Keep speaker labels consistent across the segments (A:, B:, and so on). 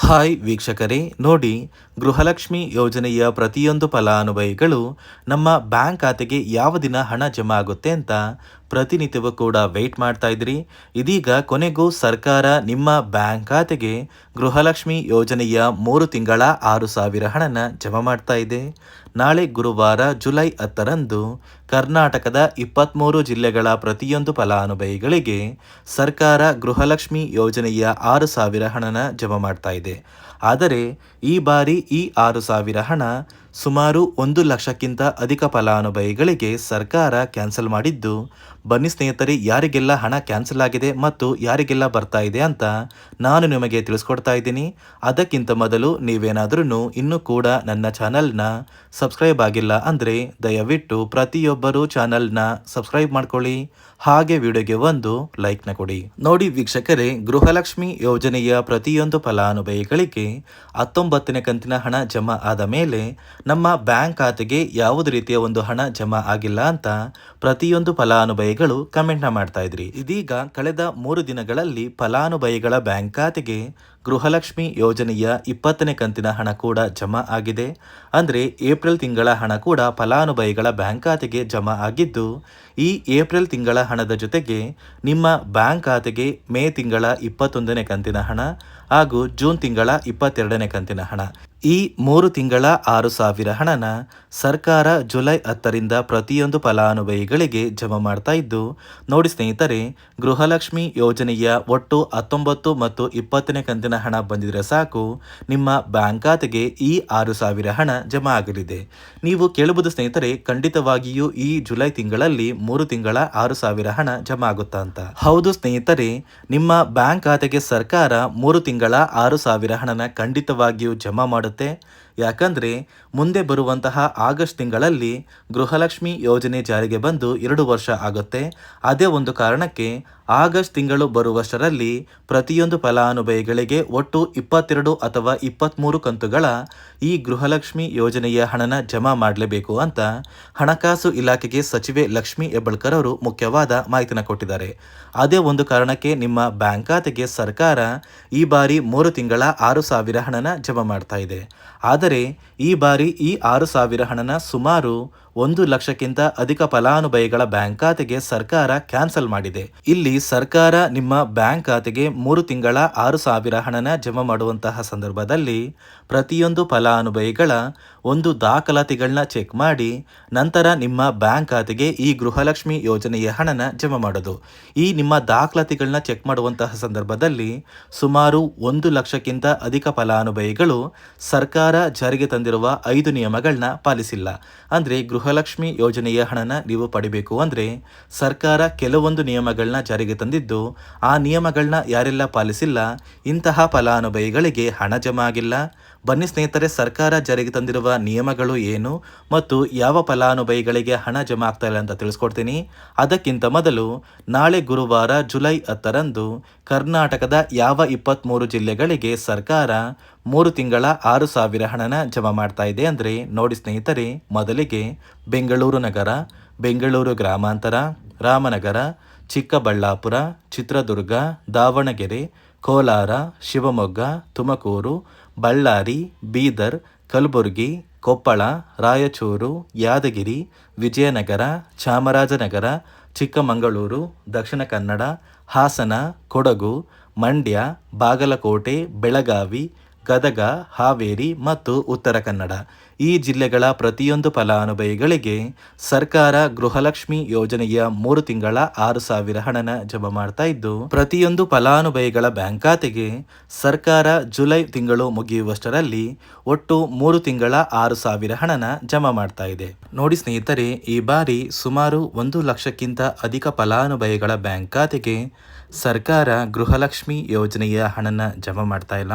A: Hi ವೀಕ್ಷಕರೇ, ನೋಡಿ, ಗೃಹಲಕ್ಷ್ಮಿ ಯೋಜನೆಯ ಪ್ರತಿಯೊಂದು ಫಲಾನುಭವಿಗಳು ನಮ್ಮ ಬ್ಯಾಂಕ್ ಖಾತೆಗೆ ಯಾವ ದಿನ ಹಣ ಜಮಾ ಆಗುತ್ತೆ ಅಂತ ಪ್ರತಿನಿತ್ಯವೂ ಕೂಡ ವೆಯ್ಟ್ ಮಾಡ್ತಾ ಇದ್ರಿ. ಇದೀಗ ಕೊನೆಗೂ ಸರ್ಕಾರ ನಿಮ್ಮ ಬ್ಯಾಂಕ್ ಖಾತೆಗೆ ಗೃಹಲಕ್ಷ್ಮಿ ಯೋಜನೆಯ ಮೂರು ತಿಂಗಳ ಆರು ಸಾವಿರ ಹಣನ ಜಮಾ ಮಾಡ್ತಾ ಇದೆ. ನಾಳೆ ಗುರುವಾರ ಜುಲೈ ಹತ್ತರಂದು ಕರ್ನಾಟಕದ ಇಪ್ಪತ್ತ್ಮೂರು ಜಿಲ್ಲೆಗಳ ಪ್ರತಿಯೊಂದು ಫಲಾನುಭವಿಗಳಿಗೆ ಸರ್ಕಾರ ಗೃಹಲಕ್ಷ್ಮಿ ಯೋಜನೆಯ ಆರು ಸಾವಿರ ಹಣನ ಜಮಾ ಮಾಡ್ತಾ ಇದೆ. ಆದರೆ ಈ ಬಾರಿ ಈ ಆರು ಸಾವಿರ ಹಣ ಸುಮಾರು ಒಂದು ಲಕ್ಷಕ್ಕಿಂತ ಅಧಿಕ ಫಲಾನುಭವಿಗಳಿಗೆ ಸರ್ಕಾರ ಕ್ಯಾನ್ಸಲ್ ಮಾಡಿದ್ದು, ಬನ್ನಿ ಸ್ನೇಹಿತರೆ, ಯಾರಿಗೆಲ್ಲ ಹಣ ಕ್ಯಾನ್ಸಲ್ ಆಗಿದೆ ಮತ್ತು ಯಾರಿಗೆಲ್ಲ ಬರ್ತಾ ಇದೆ ಅಂತ ನಾನು ನಿಮಗೆ ತಿಳಿಸ್ಕೊಡ್ತಾ ಇದ್ದೀನಿ. ಅದಕ್ಕಿಂತ ಮೊದಲು ನೀವೇನಾದ್ರೂ ಇನ್ನೂ ಕೂಡ ನನ್ನ ಚಾನಲ್ನ ಸಬ್ಸ್ಕ್ರೈಬ್ ಆಗಿಲ್ಲ ಅಂದರೆ ದಯವಿಟ್ಟು ಪ್ರತಿಯೊಬ್ಬರೂ ಚಾನಲ್ನ ಸಬ್ಸ್ಕ್ರೈಬ್ ಮಾಡ್ಕೊಳ್ಳಿ. ಹಾಗೆ ವಿಡಿಯೋಗೆ ಒಂದು ಲೈಕ್ನ ಕೊಡಿ. ನೋಡಿ ವೀಕ್ಷಕರೇ, ಗೃಹಲಕ್ಷ್ಮಿ ಯೋಜನೆಯ ಪ್ರತಿಯೊಂದು ಫಲಾನುಭವಿಗಳಿಗೆ ಹತ್ತೊಂಬತ್ತನೇ ಕಂತಿನ ಹಣ ಜಮಾ ಆದ ಮೇಲೆ ನಮ್ಮ ಬ್ಯಾಂಕ್ ಖಾತೆಗೆ ಯಾವುದೇ ರೀತಿಯ ಒಂದು ಹಣ ಜಮಾ ಆಗಿಲ್ಲ ಅಂತ ಪ್ರತಿಯೊಂದು ಫಲಾನುಭವಿಗಳು ಕಮೆಂಟ್ನ ಮಾಡ್ತಾ ಇದ್ರಿ. ಇದೀಗ ಕಳೆದ ಮೂರು ದಿನಗಳಲ್ಲಿ ಫಲಾನುಭವಿಗಳ ಬ್ಯಾಂಕ್ ಖಾತೆಗೆ ಗೃಹಲಕ್ಷ್ಮಿ ಯೋಜನೆಯ ಇಪ್ಪತ್ತನೇ ಕಂತಿನ ಹಣ ಕೂಡ ಜಮಾ ಆಗಿದೆ. ಅಂದರೆ ಏಪ್ರಿಲ್ ತಿಂಗಳ ಹಣ ಕೂಡ ಫಲಾನುಭವಿಗಳ ಬ್ಯಾಂಕ್ ಖಾತೆಗೆ ಜಮಾ ಆಗಿದ್ದು, ಈ ಏಪ್ರಿಲ್ ತಿಂಗಳ ಹಣದ ಜೊತೆಗೆ ನಿಮ್ಮ ಬ್ಯಾಂಕ್ ಖಾತೆಗೆ ಮೇ ತಿಂಗಳ ಇಪ್ಪತ್ತೊಂದನೇ ಕಂತಿನ ಹಣ ಹಾಗೂ ಜೂನ್ ತಿಂಗಳ ಇಪ್ಪತ್ತೆರಡನೇ ಕಂತಿನ ಹಣ. ಈ ಮೂರು ತಿಂಗಳ ಆರು ಸಾವಿರ ಹಣನ ಸರ್ಕಾರ ಜುಲೈ ಹತ್ತರಿಂದ ಪ್ರತಿಯೊಂದು ಫಲಾನುಭವಿಗಳಿಗೆ ಜಮಾ ಮಾಡ್ತಾ ಇದ್ದು, ನೋಡಿ ಸ್ನೇಹಿತರೆ, ಗೃಹಲಕ್ಷ್ಮಿ ಯೋಜನೆಯ ಒಟ್ಟು ಹತ್ತೊಂಬತ್ತು ಮತ್ತು ಇಪ್ಪತ್ತನೇ ಕಂತಿನ ಹಣ ಬಂದಿದ್ರೆ ಸಾಕು, ನಿಮ್ಮ ಬ್ಯಾಂಕ್ ಖಾತೆಗೆ ಈ ಆರು ಸಾವಿರ ಹಣ ಜಮಾ ಆಗಲಿದೆ. ನೀವು ಕೇಳಬಹುದು ಸ್ನೇಹಿತರೆ, ಖಂಡಿತವಾಗಿಯೂ ಈ ಜುಲೈ ತಿಂಗಳಲ್ಲಿ ಮೂರು ತಿಂಗಳ ಆರು ಸಾವಿರ ಹಣ ಜಮಾ ಆಗುತ್ತಾ ಅಂತ. ಹೌದು ಸ್ನೇಹಿತರೆ, ನಿಮ್ಮ ಬ್ಯಾಂಕ್ ಖಾತೆಗೆ ಸರ್ಕಾರ ಮೂರು ತಿಂಗಳ ಆರು ಸಾವಿರ ಹಣನ ಖಂಡಿತವಾಗಿಯೂ ಜಮಾ ಮಾಡುತ್ತೆ. ಯಾಕಂದರೆ ಮುಂದೆ ಬರುವಂತಹ ಆಗಸ್ಟ್ ತಿಂಗಳಲ್ಲಿ ಗೃಹಲಕ್ಷ್ಮಿ ಯೋಜನೆ ಜಾರಿಗೆ ಬಂದು ಎರಡು ವರ್ಷ ಆಗುತ್ತೆ. ಅದೇ ಒಂದು ಕಾರಣಕ್ಕೆ ಆಗಸ್ಟ್ ತಿಂಗಳು ಬರುವಷ್ಟರಲ್ಲಿ ಪ್ರತಿಯೊಂದು ಫಲಾನುಭವಿಗಳಿಗೆ ಒಟ್ಟು ಇಪ್ಪತ್ತೆರಡು ಅಥವಾ ಇಪ್ಪತ್ತ್ಮೂರು ಕಂತುಗಳ ಈ ಗೃಹಲಕ್ಷ್ಮಿ ಯೋಜನೆಯ ಹಣನ ಜಮಾ ಮಾಡಲೇಬೇಕು ಅಂತ ಹಣಕಾಸು ಇಲಾಖೆಗೆ ಸಚಿವೆ ಲಕ್ಷ್ಮಿ ಹೆಬ್ಬಳ್ಕರ್ ಅವರು ಮುಖ್ಯವಾದ ಮಾಹಿತಿನ ಕೊಟ್ಟಿದ್ದಾರೆ. ಅದೇ ಒಂದು ಕಾರಣಕ್ಕೆ ನಿಮ್ಮ ಬ್ಯಾಂಕ್ ಖಾತೆಗೆ ಸರ್ಕಾರ ಈ ಬಾರಿ ಮೂರು ತಿಂಗಳ ಆರು ಸಾವಿರ ಹಣನ ಜಮಾ ಮಾಡ್ತಾ ಇದೆ. ಆದರೆ ಈ ಬಾರಿ ಈ ಆರು ಸಾವಿರ ಹಣನ ಸುಮಾರು ಒಂದು ಲಕ್ಷಕ್ಕಿಂತ ಅಧಿಕ ಫಲಾನುಭವಿಗಳ ಬ್ಯಾಂಕ್ ಖಾತೆಗೆ ಸರ್ಕಾರ ಕ್ಯಾನ್ಸಲ್ ಮಾಡಿದೆ. ಇಲ್ಲಿ ಸರ್ಕಾರ ನಿಮ್ಮ ಬ್ಯಾಂಕ್ ಖಾತೆಗೆ ಮೂರು ತಿಂಗಳ ಆರು ಸಾವಿರ ಹಣನ ಜಮಾ ಮಾಡುವಂತಹ ಸಂದರ್ಭದಲ್ಲಿ ಪ್ರತಿಯೊಂದು ಫಲಾನುಭವಿಗಳ ಒಂದು ದಾಖಲಾತಿಗಳನ್ನ ಚೆಕ್ ಮಾಡಿ, ನಂತರ ನಿಮ್ಮ ಬ್ಯಾಂಕ್ ಖಾತೆಗೆ ಈ ಗೃಹಲಕ್ಷ್ಮಿ ಯೋಜನೆಯ ಹಣನ ಜಮಾ ಮಾಡೋದು. ಈ ನಿಮ್ಮ ದಾಖಲಾತಿಗಳನ್ನ ಚೆಕ್ ಮಾಡುವಂತಹ ಸಂದರ್ಭದಲ್ಲಿ ಸುಮಾರು ಒಂದು ಲಕ್ಷಕ್ಕಿಂತ ಅಧಿಕ ಫಲಾನುಭವಿಗಳು ಸರ್ಕಾರ ಜಾರಿಗೆ ತಂದಿರುವ ಐದು ನಿಯಮಗಳನ್ನ ಪಾಲಿಸಿಲ್ಲ. ಅಂದರೆ ಗೃಹಲಕ್ಷ್ಮಿ ಯೋಜನೆಯ ಹಣನ ನೀವು ಪಡಿಬೇಕು ಅಂದರೆ ಸರ್ಕಾರ ಕೆಲವೊಂದು ನಿಯಮಗಳನ್ನ ಜಾರಿಗೆ ತಂದಿದ್ದು, ಆ ನಿಯಮಗಳನ್ನ ಯಾರೆಲ್ಲ ಪಾಲಿಸಿಲ್ಲ, ಇಂತಹ ಫಲಾನುಭವಿಗಳಿಗೆ ಹಣ ಜಮಾ ಆಗಿಲ್ಲ ಬನ್ನಿ ಸ್ನೇಹಿತರೆ, ಸರ್ಕಾರ ಜಾರಿಗೆ ತಂದಿರುವ ನಿಯಮಗಳು ಏನು ಮತ್ತು ಯಾವ ಫಲಾನುಭವಿಗಳಿಗೆ ಹಣ ಜಮಾ ಆಗ್ತಾ ಇಲ್ಲ ಅಂತ ತಿಳಿಸ್ಕೊಡ್ತೀನಿ. ಅದಕ್ಕಿಂತ ಮೊದಲು ನಾಳೆ ಗುರುವಾರ ಜುಲೈ ಹತ್ತರಂದು ಕರ್ನಾಟಕದ ಯಾವ ಇಪ್ಪತ್ತ್ಮೂರು ಜಿಲ್ಲೆಗಳಿಗೆ ಸರ್ಕಾರ ಮೂರು ತಿಂಗಳ ಆರು ಸಾವಿರ ಹಣನ ಜಮಾ ಮಾಡ್ತಾ ಇದೆ ಅಂದರೆ ನೋಡಿ ಸ್ನೇಹಿತರೆ, ಮೊದಲಿಗೆ ಬೆಂಗಳೂರು ನಗರ, ಬೆಂಗಳೂರು ಗ್ರಾಮಾಂತರ, ರಾಮನಗರ, ಚಿಕ್ಕಬಳ್ಳಾಪುರ, ಚಿತ್ರದುರ್ಗ, ದಾವಣಗೆರೆ, ಕೋಲಾರ, ಶಿವಮೊಗ್ಗ, ತುಮಕೂರು ಬಳ್ಳಾರಿ, ಬೀದರ್, ಕಲಬುರಗಿ, ಕೊಪ್ಪಳ, ರಾಯಚೂರು, ಯಾದಗಿರಿ, ವಿಜಯನಗರ, ಚಾಮರಾಜನಗರ, ಚಿಕ್ಕಮಗಳೂರು, ದಕ್ಷಿಣ ಕನ್ನಡ, ಹಾಸನ, ಕೊಡಗು, ಮಂಡ್ಯ, ಬಾಗಲಕೋಟೆ, ಬೆಳಗಾವಿ, ಗದಗ, ಹಾವೇರಿ ಮತ್ತು ಉತ್ತರ ಕನ್ನಡ. ಈ ಜಿಲ್ಲೆಗಳ ಪ್ರತಿಯೊಂದು ಫಲಾನುಭವಿಗಳಿಗೆ ಸರ್ಕಾರ ಗೃಹಲಕ್ಷ್ಮಿ ಯೋಜನೆಯ ಮೂರು ತಿಂಗಳ ಆರು ಸಾವಿರ ಹಣನ ಜಮಾ ಮಾಡ್ತಾ ಇದ್ದು, ಪ್ರತಿಯೊಂದು ಫಲಾನುಭವಿಗಳ ಬ್ಯಾಂಕ್ ಖಾತೆಗೆ ಸರ್ಕಾರ ಜುಲೈ ತಿಂಗಳು ಮುಗಿಯುವಷ್ಟರಲ್ಲಿ ಒಟ್ಟು ಮೂರು ತಿಂಗಳ ಆರು ಸಾವಿರ ಹಣನ ಜಮಾ ಮಾಡ್ತಾ ಇದೆ. ನೋಡಿ ಸ್ನೇಹಿತರೆ, ಈ ಬಾರಿ ಸುಮಾರು ಒಂದು ಲಕ್ಷಕ್ಕಿಂತ ಅಧಿಕ ಫಲಾನುಭವಿಗಳ ಬ್ಯಾಂಕ್ ಖಾತೆಗೆ ಸರ್ಕಾರ ಗೃಹಲಕ್ಷ್ಮಿ ಯೋಜನೆಯ ಹಣನ ಜಮಾ ಮಾಡ್ತಾ ಇಲ್ಲ.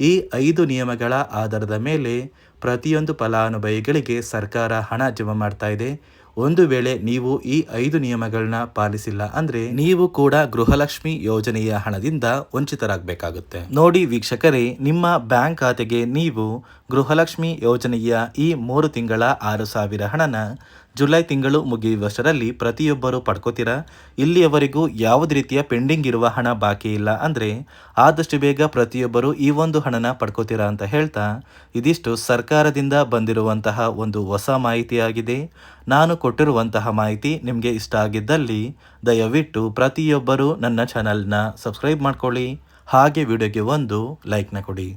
A: ಈ ಐದು ನಿಯಮಗಳ ಆಧಾರದ ಮೇಲೆ ಪ್ರತಿಯೊಂದು ಫಲಾನುಭವಿಗಳಿಗೆ ಸರ್ಕಾರ ಹಣ ಜಮಾ ಮಾಡ್ತಾ ಇದೆ. ಒಂದು ವೇಳೆ ನೀವು ಈ ಐದು ನಿಯಮಗಳನ್ನ ಪಾಲಿಸಿಲ್ಲ ಅಂದ್ರೆ ನೀವು ಕೂಡ ಗೃಹಲಕ್ಷ್ಮಿ ಯೋಜನೆಯ ಹಣದಿಂದ ವಂಚಿತರಾಗಬೇಕಾಗುತ್ತೆ. ನೋಡಿ ವೀಕ್ಷಕರೇ, ನಿಮ್ಮ ಬ್ಯಾಂಕ್ ಖಾತೆಗೆ ನೀವು ಗೃಹಲಕ್ಷ್ಮಿ ಯೋಜನೆಯ ಈ ಮೂರು ತಿಂಗಳ ಆರು ಸಾವಿರ ಹಣನ ಜುಲೈ ತಿಂಗಳು ಮುಗಿಯುವಷ್ಟರಲ್ಲಿ ಪ್ರತಿಯೊಬ್ಬರು ಪಡ್ಕೋತೀರಾ? ಇಲ್ಲಿಯವರೆಗೂ ಯಾವುದೇ ರೀತಿಯ ಪೆಂಡಿಂಗ್ ಇರುವ ಹಣ ಬಾಕಿ ಇಲ್ಲ ಅಂದರೆ ಆದಷ್ಟು ಬೇಗ ಪ್ರತಿಯೊಬ್ಬರು ಈ ಒಂದು ಹಣನ ಪಡ್ಕೋತೀರಾ ಅಂತ ಹೇಳ್ತಾ ಇದಿಷ್ಟು ಸರ್ಕಾರದಿಂದ ಬಂದಿರುವಂತಹ ಒಂದು ಹೊಸ ಮಾಹಿತಿಯಾಗಿದೆ. ನಾನು ಕೊಟ್ಟಿರುವಂತಹ ಮಾಹಿತಿ ನಿಮಗೆ ಇಷ್ಟ ಆಗಿದ್ದಲ್ಲಿ ದಯವಿಟ್ಟು ಪ್ರತಿಯೊಬ್ಬರು ನನ್ನ ಚಾನಲ್ನ ಸಬ್ಸ್ಕ್ರೈಬ್ ಮಾಡ್ಕೊಳ್ಳಿ. ಹಾಗೆ ವಿಡಿಯೋಗೆ ಒಂದು ಲೈಕ್ನ ಕೊಡಿ.